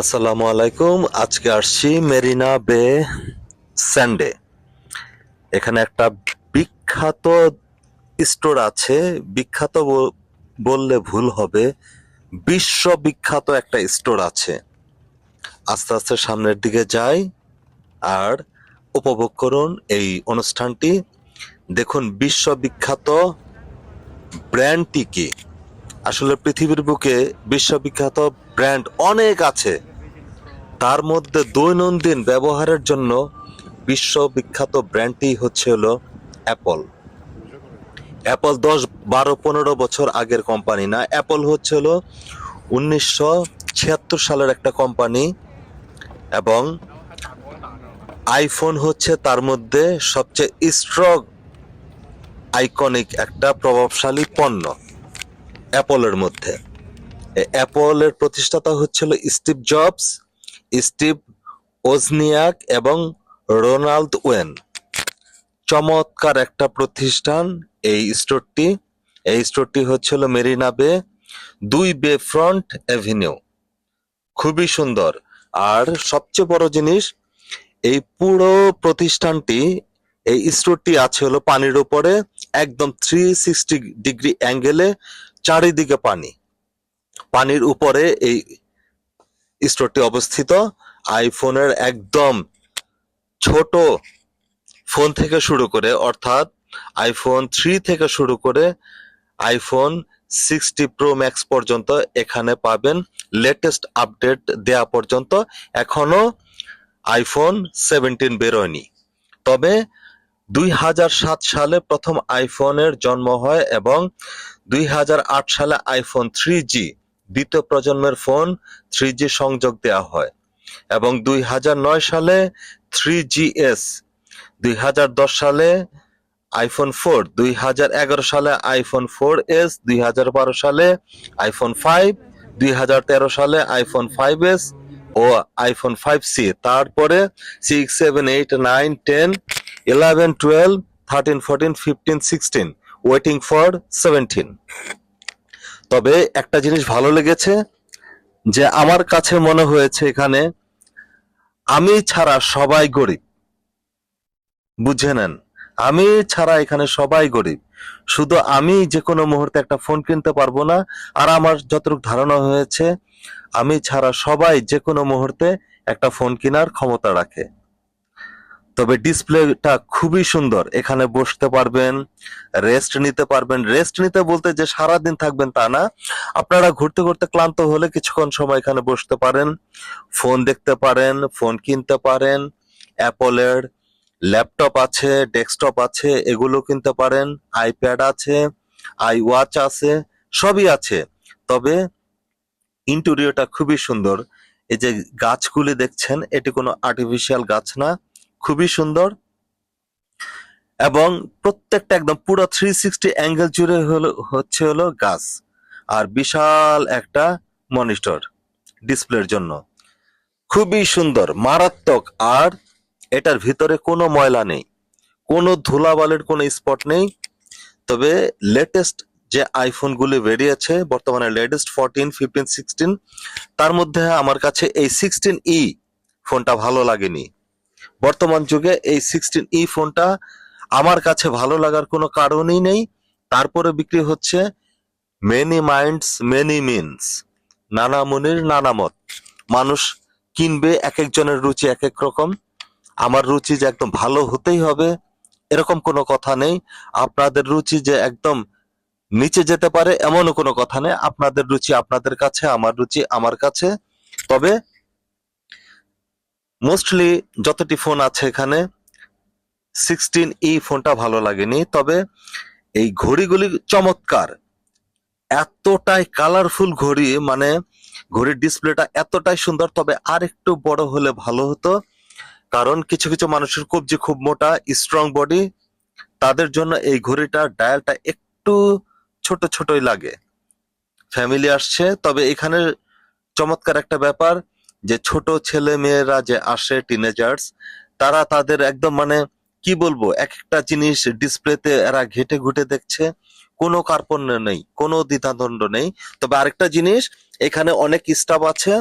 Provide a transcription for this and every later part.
আসসালামু আলাইকুম। আজকে আসছি মেরিনা বে স্যান্ডে। এখানে একটা বিখ্যাত স্টোর আছে। বিখ্যাত বললে ভুল হবে। বিশ্ববিখ্যাত একটা স্টোর আছে। আস্তে আস্তে সামনের দিকে যাই আর উপভোগ করুন এই অনুষ্ঠানটি। দেখুন, বিশ্ববিখ্যাত ব্র্যান্ডটি কি? আসলে পৃথিবীর বুকে বিশ্ববিখ্যাত ব্র্যান্ড অনেক আছে। তার মধ্যে দৈনন্দিন ব্যবহারের জন্য বিশ্ববিখ্যাত ব্র্যান্ডটি হচ্ছে হলো অ্যাপল অ্যাপল দশ, বারো, পনেরো বছর আগের কোম্পানি না অ্যাপল হচ্ছে হলো উনিশশো ছিয়াত্তর সালের একটা কোম্পানি এবং আইফোন হচ্ছে তার মধ্যে সবচেয়ে স্ট্রং আইকনিক একটা প্রভাবশালী পণ্য। অ্যাপলের মধ্যে। অ্যাপলের প্রতিষ্ঠাতা হচ্ছিল স্টিভ জবস, স্টিভ ওজনিয়াক এবং রোনাল্ড ওয়েন। চমৎকার একটা প্রতিষ্ঠান এই স্টোরটি। এই স্টোরটি হচ্ছিল মেরিনা বে, দুই বে ফ্রন্ট অ্যাভিনিউ। খুবই সুন্দর। আর সবচেয়ে বড় জিনিস, এই পুরো প্রতিষ্ঠানটি, এই স্টোরটি আছে হলো পানির উপরে, একদম থ্রি সিক্সটি ডিগ্রি অ্যাঙ্গেলে চারিদিকে পানি। পানির উপরে এই স্টোরটি অবস্থিত। আইফোনের একদম ছোট ফোন থেকে শুরু করে, অর্থাৎ আইফোন থ্রি থেকে শুরু করে আইফোন সিক্সটি প্রো ম্যাক্স পর্যন্ত এখানে পাবেন। লেটেস্ট আপডেট দেয়া পর্যন্ত এখনও আইফোন সেভেন্টিন বেরোয়নি। তবে দুই হাজার সাত সালে প্রথম আইফোনের জন্ম হয় এবং দুই হাজার আট সালে আইফোন থ্রি জি দ্বিতীয় প্রজন্মের ফোন থ্রি জি সংযোগ দেওয়া হয় এবং দুই হাজার নয় সালে থ্রি জি এস দুই হাজার দশ সালে আইফোন ফোর দুই হাজার এগারো সালে আইফোন ফোর এস দুই হাজার বারো সালে আইফোন ফাইভ দুই হাজার তেরো সালে আইফোন ফাইভ এস ও আইফোন ফাইভ সি তারপরে six seven eight nine ten eleven twelve thirteen fourteen fifteen sixteen waiting for seventeen তবে একটা জিনিস ভালো লেগেছে যে আমার কাছে মনে হয়েছে এখানে, আমি ছাড়া সবাই গরিব। বুঝে নেন, আমি ছাড়া এখানে সবাই গরিব। শুধু আমি যে কোনো মুহূর্তে একটা ফোন কিনতে পারব না, আর আমার যতটুকু ধারণা হয়েছে, আমি ছাড়া সবাই যে কোনো মুহূর্তে একটা ফোন কেনার ক্ষমতা রাখে। তবে ডিসপ্লেটা খুবই সুন্দর। এখানে বসতে পারবেন রেস্ট নিতে পারবেন। রেস্ট নিতে বলতে যে সারা দিন থাকবেন তা না। আপনারা ঘুরতে ঘুরতে ক্লান্ত হলে কিছুক্ষণ সময় এখানে বসতে পারেন। ফোন দেখতে পারেন, ফোন কিনতে পারেন অ্যাপলের ল্যাপটপ আছে ডেস্কটপ আছে, এগুলো কিনতে পারেন। আইপ্যাড আছে আই ওয়াচ আছে, সবই আছে। তবে ইন্টেরিয়রটা খুবই সুন্দর। এই যে গাছগুলি দেখছেন, এটি কোনো আর্টিফিশিয়াল গাছ না। খুবই সুন্দর। এবং প্রত্যেকটা একদম পুরো থ্রি সিক্সটি অ্যাঙ্গেল জুড়ে হলো, হচ্ছে হলো গাছ। আর বিশাল একটা মনিটর ডিসপ্লের জন্য। খুবই সুন্দর, মারাত্মক। আর এটার ভিতরে কোনো ময়লা নেই। কোনো ধুলাবালের কোনো স্পট নেই। তবে লেটেস্ট যে আইফোনগুলি বেরিয়েছে, বর্তমানে লেটেস্ট ফোরটিন ফিফটিন সিক্সটিন তার মধ্যে আমার কাছে এই সিক্সটিন ই ফোনটা ভালো লাগেনি। বর্তমান যুগে এই সিক্সটিন ই ফোনটা আমার কাছে ভালো লাগার কোনো কারণই নেই। তারপরে বিক্রি হচ্ছে মেনি মাইন্ডস মেনি মিনস নানা মনির নানা মত। মানুষ কিনবে এক একজনের রুচি এক এক রকম। আমার রুচি যে একদম ভালো হতেই হবে, এরকম কোনো কথা নেই। আপনাদের রুচি যে একদম নিচে যেতে পারে, এমনও কোনো কথা নেই। আপনাদের রুচি আপনাদের কাছে, আমার রুচি আমার কাছে। তবে মোস্টলি যতটি ফোন আছে এখানে সিক্সটিন ই ফোনটা ভালো লাগেনি। তবে এই ঘড়িগুলি চমৎকার। এতটাই কালারফুল ঘড়ি মানে ঘড়ির ডিসপ্লেটা এতটাই সুন্দর, তবে আর একটু বড় হলে ভালো হতো। কারণ কিছু কিছু মানুষের কবজি খুব মোটা স্ট্রং বডি তাদের জন্য এই ঘড়িটা ডায়ালটা একটু ছোট ছোটই লাগে। ফ্যামিলি আসছে, তবে এখানে চমৎকার একটা ব্যাপার যে ছোট ছেলে মেয়েরা যে আসে টিনেজার্স তারা তাদের একদম মানে কি বলব এক একটা জিনিস ডিসপ্লেতে এরা ঘেটে ঘুটে দেখছে, কোনো কার্পণ্য নেই, কোনো দ্বিধাদণ্ড নেই। তবে আরেকটা জিনিস, এখানে অনেক স্টাফ আছে,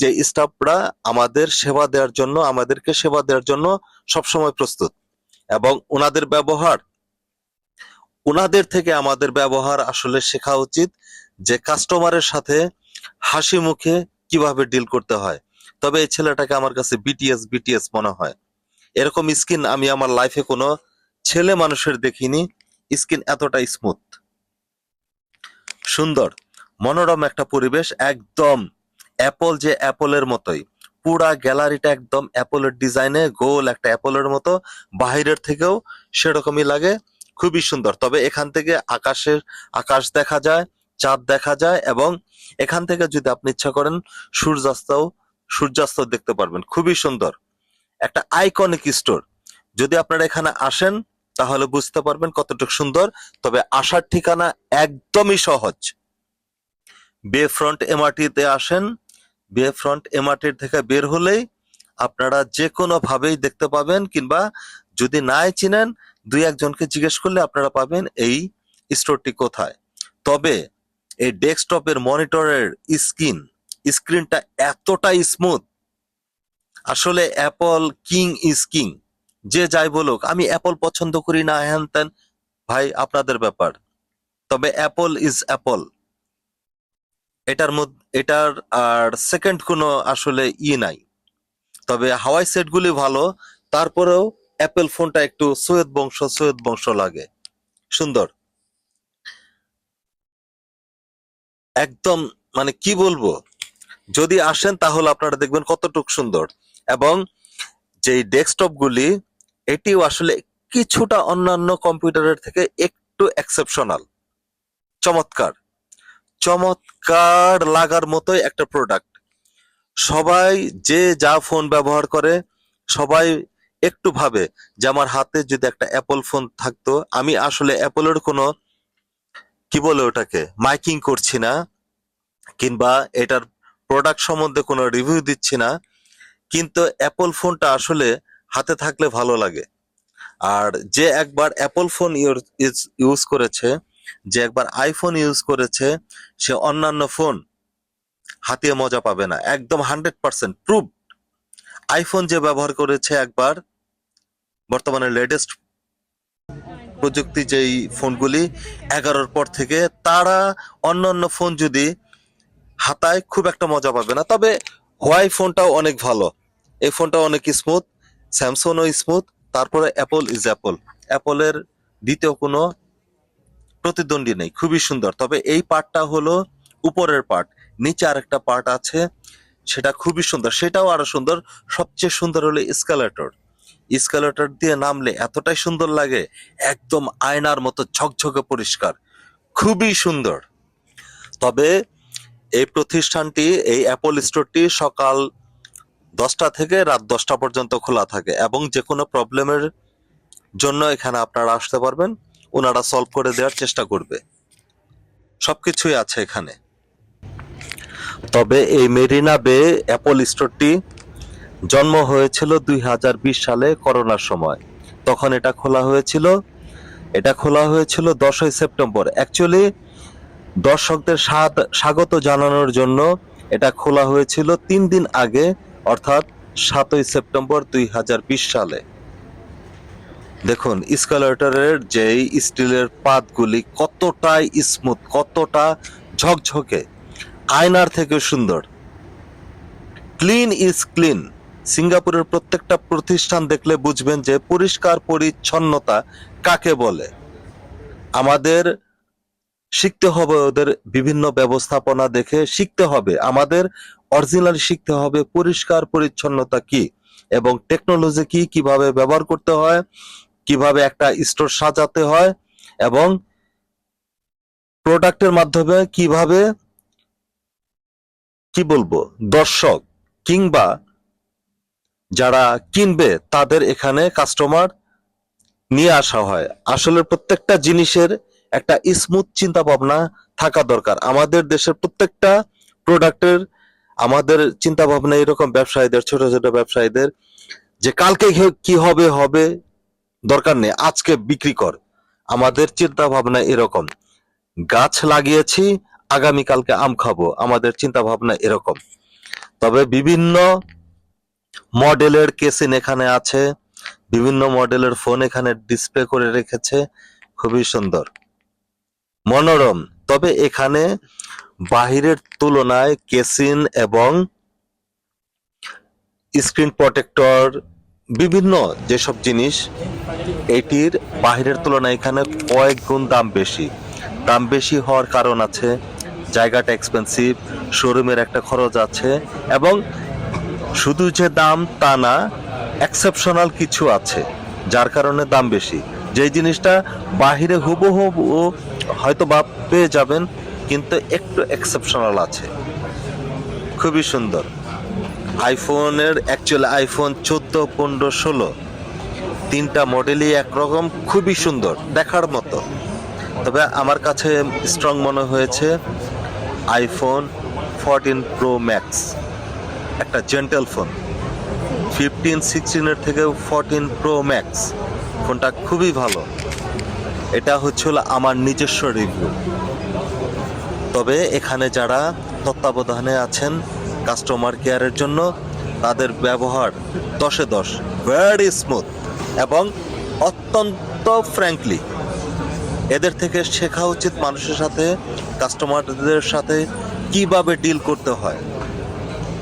যে স্টাফরা আমাদের সেবা দেওয়ার জন্য, আমাদেরকে সেবা দেওয়ার জন্য সবসময় প্রস্তুত। এবং ওনাদের ব্যবহার, ওনাদের থেকে আমাদের ব্যবহার আসলে শেখা উচিত, যে কাস্টমারের সাথে হাসি মুখে কীভাবে ডিল করতে হয়। তবে এই ছেলেটাকে আমার কাছে বিটিএস বিটিএস মনে হয়। এরকম স্কিন আমি আমার লাইফে কোনো ছেলে মানুষের দেখিনি। স্কিন এতটা স্মুথ সুন্দর। মনোরম একটা পরিবেশ, একদম অ্যাপল যে অ্যাপলের মতোই। পুরা গ্যালারিটা একদম অ্যাপলের ডিজাইনে গোল একটা অ্যাপলের মতো। বাহিরের থেকেও সেরকমই লাগে। খুবই সুন্দর। তবে এখান থেকে আকাশের, আকাশ দেখা যায়। চাঁদ দেখা যায় এবং এখান থেকে যদি আপনি ইচ্ছা করেন সূর্যাস্তও সূর্যাস্ত দেখতে পারবেন। খুবই সুন্দর। একটা আইকনিক স্টোর যদি আপনারা এখানে আসেন, তাহলে বুঝতে পারবেন কতটুকু সুন্দর, তবে আসার ঠিকানা একদমই সহজ। বে ফ্রন্ট এমআরটিতে আসেন। বে ফ্রন্ট এমআরটির থেকে বের হলেই আপনারা যে কোনো ভাবেই দেখতে পাবেন কিংবা যদি নাই চিনেন, দুই একজনকে জিজ্ঞেস করলে আপনারা পাবেন এই স্টোরটি কোথায়। তবে এই ডেস্কটপের মনিটরের স্ক্রিন, স্ক্রিনটা এতটা স্মুথ আসলে অ্যাপল কিং ইজ কিং যে যাই বলুক, আমি অ্যাপল পছন্দ করি না, হ্যান ত্যান। ভাই, আপনাদের ব্যাপার। তবে অ্যাপল ইজ অ্যাপল এটার মধ্যে এটার আর সেকেন্ড কোনো আসলে ই নাই। তবে হাওয়াই সেটগুলি ভালো, তারপরেও অ্যাপেল ফোনটা একটু সৈয়দ বংশ সৈয়দ বংশ লাগে। সুন্দর। একদম মানে কি বলব? যদি আসেন তাহলে আপনারা দেখবেন কতটুক সুন্দর। এবং যে ডেস্কটপ গুলি এটিও আসলে কিছুটা অন্যান্য কম্পিউটারের থেকে একটু এক্সেপশনাল চমৎকার। চমৎকার লাগার মতোই একটা প্রোডাক্ট সবাই যে যা ফোন ব্যবহার করে, সবাই একটু ভাবে যে আমার হাতে যদি একটা অ্যাপল ফোন থাকতো, আমি আসলে অ্যাপলের কোনো কি বলে ওটাকে? মাইকিং করছি না, কিংবা এটার প্রোডাক্ট সম্বন্ধে কোনো রিভিউ দিচ্ছি না, কিন্তু অ্যাপল ফোনটা আসলে হাতে থাকলে ভালো লাগে। আর যে একবার অ্যাপল ফোন ইউজ করেছে, যে একবার আইফোন ইউজ করেছে, সে অন্যান্য ফোন হাতিয়ে মজা পাবে না। একদম হান্ড্রেড পার্সেন্ট প্রুভ আইফোন যে ব্যবহার করেছে একবার, বর্তমানে লেটেস্ট প্রযুক্তি যেই ফোনগুলি এগারোর পর থেকে, তারা অন্যান্য ফোন যদি হাতায় খুব একটা মজা পাবে না। তবে হোয়াই ফোনটাও অনেক ভালো। এই ফোনটা অনেক স্মুথ স্যামসংও স্মুথ তারপরে অ্যাপল ইজ অ্যাপল অ্যাপলের দ্বিতীয় কোনো প্রতিদ্বন্দ্বী নেই, খুবই সুন্দর। তবে এই পার্টটা হলো উপরের পার্ট। নিচে আরেকটা পার্ট আছে, সেটা খুবই সুন্দর। সেটাও আরও সুন্দর। সবচেয়ে সুন্দর হলো স্কেলেটর স্কেলেটর দিয়ে নামলে এতটাই সুন্দর লাগে, একদম আয়নার মতো ঝকঝকে পরিষ্কার, খুবই সুন্দর। তবে এই প্রতিষ্ঠানটি, এই অ্যাপল স্টোরটি সকাল দশটা থেকে রাত দশটা পর্যন্ত খোলা থাকে এবং যে কোনো প্রবলেমের জন্য এখানে আপনারা আসতে পারবেন, ওনারা সলভ করে দেওয়ার চেষ্টা করবে। সবকিছুই আছে এখানে। তবে এই মেরিনা বে অ্যাপল স্টোরটি জন্ম হয়েছিল দুই হাজার বিশ সালে করোনার সময়। তখন এটা খোলা হয়েছিল। এটা খোলা হয়েছিল দশই সেপ্টেম্বর। অ্যাকচুয়ালি দর্শকদের স্বাদ- স্বাগত জানানোর জন্য এটা খোলা হয়েছিল তিন দিন আগে, অর্থাৎ সাতই সেপ্টেম্বর দুই হাজার বিশ সালে। দেখুন স্কেলেটরের যেই স্টিলের পাতগুলি কতটাই স্মুথ, কতটা ঝকঝকে। আয়নার থেকে সুন্দর। Clean is clean. সিঙ্গাপুরের প্রত্যেকটা প্রতিষ্ঠান দেখলে বুঝবেন যে পরিষ্কার পরিচ্ছন্নতা কাকে বলে। আমাদের শিখতে হবে ওদের বিভিন্ন ব্যবস্থাপনা দেখে শিখতে হবে। আমাদের অরিজিনাল শিখতে হবে পরিষ্কার পরিচ্ছন্নতা কি এবং টেকনোলজি কি কীভাবে ব্যবহার করতে হয়, কীভাবে একটা স্টোর সাজাতে হয় এবং প্রোডাক্টের মাধ্যমে কীভাবে, কি বলব, দর্শক কিংবা যারা কিনবে তাদের এখানে কাস্টমার নিয়ে আসা হয়। আসলে প্রত্যেকটা জিনিসের একটা স্মুথ চিন্তা ভাবনা থাকা দরকার। আমাদের দেশের প্রত্যেকটা প্রোডাক্টের আমাদের চিন্তা ভাবনা এরকম ব্যবসায়ীদের, ছোট ছোট ব্যবসায়ীদের, যে কালকে কি হবে হবে দরকার নেই, আজকে বিক্রি কর। আমাদের চিন্তা ভাবনা এরকম। গাছ লাগিয়েছি আগামী কালকে আম খাব। আমাদের চিন্তা ভাবনা এরকম। তবে বিভিন্ন মডেলের কেসিন এখানে আছে, বিভিন্ন মডেলের ফোন এখানে ডিসপ্লে করে রেখেছে, খুবই সুন্দর। মনোরম, তবে এখানে বাহিরের তুলনায় কেসিন এবং স্ক্রিন প্রোটেক্টর বিভিন্ন যেসব জিনিস, এটির বাহিরের তুলনায় এখানে কয়েক গুণ দাম বেশি। দাম বেশি হওয়ার কারণ আছে, জায়গাটা এক্সপেন্সিভ শোরুমের একটা খরচ আছে এবং শুধু যে দাম তা না এক্সেপশনাল কিছু আছে, যার কারণে দাম বেশি। যেই জিনিসটা বাহিরে হুবহু হয়তো বা পেয়ে যাবেন, কিন্তু একটু এক্সেপশনাল আছে। খুবই সুন্দর। আইফোনের অ্যাকচুয়ালি আইফোন চোদ্দ, পনেরো, ষোলো, তিনটা মডেলই একরকম, খুবই সুন্দর, দেখার মতো। তবে আমার কাছে স্ট্রং মনে হয়েছে আইফোন ফোরটিন প্রো ম্যাক্স একটা জেন্টেল ফোন। ফিফটিন সিক্সটিনের থেকে ফোরটিন প্রো ম্যাক্স। ফোনটা খুবই ভালো। এটা হচ্ছিল আমার নিজস্ব রিভিউ তবে এখানে যারা তত্ত্বাবধানে আছেন কাস্টমার কেয়ারের জন্য, তাদের ব্যবহার দশে দশ ভেরি স্মুথ এবং অত্যন্ত ফ্র্যাঙ্কলি এদের থেকে শেখা উচিত মানুষের সাথে কাস্টমারদের সাথে কীভাবে ডিল করতে হয়।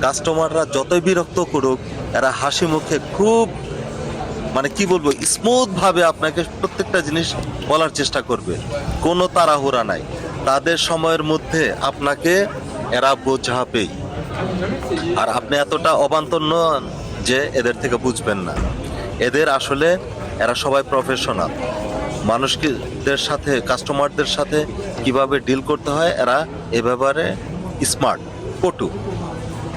কাস্টমাররা যতই বিরক্ত করুক, এরা হাসি মুখে খুব মানে কি বলব স্মুথ ভাবে আপনাকে প্রত্যেকটা জিনিস বলার চেষ্টা করবে। কোনো তাড়াহুড়া নাই। তাদের সময়ের মধ্যে আপনাকে এরা বোঝাবেই। আর আপনি এতটা অবান্তর নন যে এদের থেকে বুঝবেন না। এদের আসলে এরা সবাই প্রফেশনাল মানুষদের সাথে কাস্টমারদের সাথে কীভাবে ডিল করতে হয়, এরা এ ব্যাপারে স্মার্ট পটু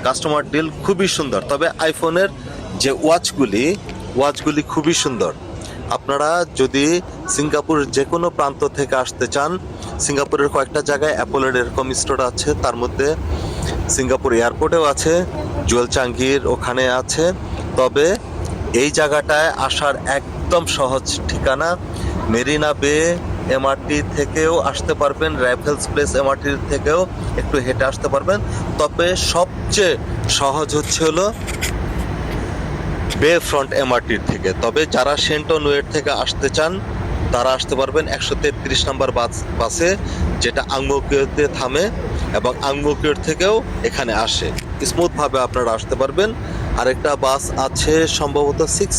কাস্টমার ডিল খুবই সুন্দর। তবে আইফোনের যে ওয়াচগুলি ওয়াচগুলি খুবই সুন্দর। আপনারা যদি সিঙ্গাপুর যে কোনো প্রান্ত থেকে আসতে চান, সিঙ্গাপুরের কয়েকটা জায়গায় অ্যাপলের এরকম স্টোর আছে, তার মধ্যে সিঙ্গাপুর এয়ারপোর্টেও আছে, জুয়েল চাঙ্গির ওখানে আছে। তবে এই জায়গাটায় আসার একদম সহজ ঠিকানা, মেরিনা বে এমআরটি থেকেও আসতে পারবেন রাইফেলস প্লেস এমআরটি থেকেও একটু হেঁটে আসতে পারবেন। তবে সবচেয়ে সহজ হচ্ছে হলো বে ফ্রন্ট এমআরটির থেকে। তবে যারা সেন্টন ওয়েট থেকে আসতে চান, তারা আসতে পারবেন একশো তেত্রিশ নম্বর বাস, বাসে, যেটা আংমোকিওতে থামে এবং আংমোকিওর থেকেও এখানে আসে। স্মুথভাবে আপনারা আসতে পারবেন। আরেকটা বাস আছে, সম্ভবত সিক্স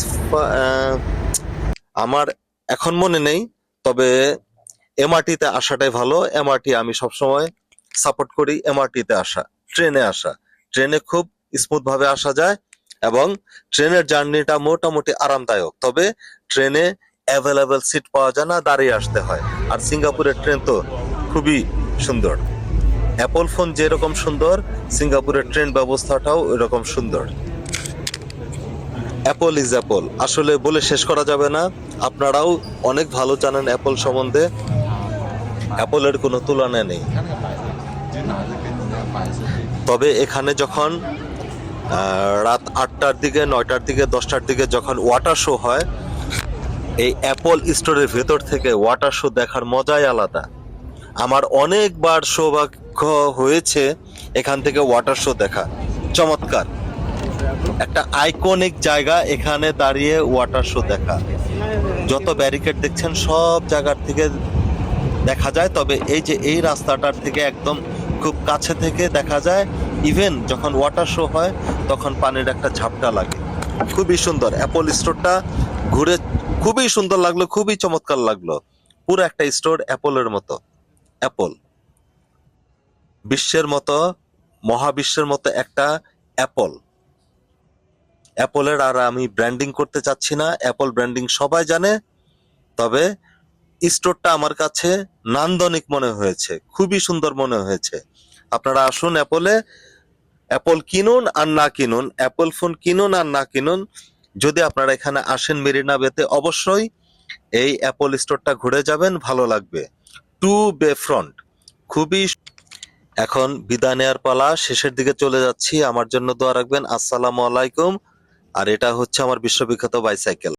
আমার এখন মনে নেই। তবে এমআরটিতে আসাটাই ভালো। এমআরটি আমি সবসময় সাপোর্ট করি এমআরটিতে আসা, ট্রেনে আসা। ট্রেনে খুব স্মুথ ভাবে আসা যায় এবং ট্রেনের জার্নিটা মোটামুটি আরামদায়ক। তবে ট্রেনে অ্যাভেলেবেল সিট পাওয়া যায় না, দাঁড়িয়ে আসতে হয়। আর সিঙ্গাপুরের ট্রেন তো খুবই সুন্দর। অ্যাপল ফোন যেরকম সুন্দর, সিঙ্গাপুরের ট্রেন ব্যবস্থাটাও এরকম সুন্দর। Apple is Apple. আসলে বলে শেষ করা যাবে না। আপনারাও অনেক ভালো জানেন অ্যাপল সম্বন্ধে। অ্যাপলের কোনো তুলনা নেই। তবে এখানে যখন রাত আটটার দিকে, নয়টার দিকে, দশটার দিকে যখন ওয়াটার শো হয়, এই অ্যাপল স্টোরের ভেতর থেকে ওয়াটার শো দেখার মজাই আলাদা। আমার অনেকবার সৌভাগ্য হয়েছে এখান থেকে ওয়াটার শো দেখা। চমৎকার। একটা আইকনিক জায়গা এখানে দাঁড়িয়ে ওয়াটার শো দেখা। যত ব্যারিকেড দেখছেন, সব জায়গার থেকে দেখা যায়। তবে এই যে এই রাস্তাটার থেকে একদম খুব কাছে থেকে দেখা যায় ইভেন যখন ওয়াটার শো হয়, তখন পানির একটা ঝাপটা লাগে। খুবই সুন্দর। অ্যাপল স্টোরটা ঘুরে খুবই সুন্দর লাগল, খুবই চমৎকার লাগল। পুরো একটা স্টোর অ্যাপলের মতো। অ্যাপল বিশ্বের মতো, মহাবিশ্বের মতো একটা অ্যাপল অ্যাপলের আর আমি ব্র্যান্ডিং করতে চাচ্ছি না। অ্যাপল ব্র্যান্ডিং সবাই জানে, তবে স্টোরটা আমার কাছে নান্দনিক মনে হয়েছে, খুবই সুন্দর মনে হয়েছে। আপনারা আসুন অ্যাপলে অ্যাপল কিনুন আর না কিনুন অ্যাপল ফোন কিনুন আর না কিনুন। যদি আপনারা এখানে আসেন মেরিনা বেতে, অবশ্যই এই অ্যাপল স্টোরটা ঘুরে যাবেন, ভালো লাগবে। টু বে ফ্রন্ট খুবই এখন বিদায় নেওয়ার পালা, শেষের দিকে চলে যাচ্ছি। আমার জন্য দোয়া রাখবেন। আসসালামু আলাইকুম। আর এটা হচ্ছে আমার বিশ্ববিখ্যাত বাইসাইকেল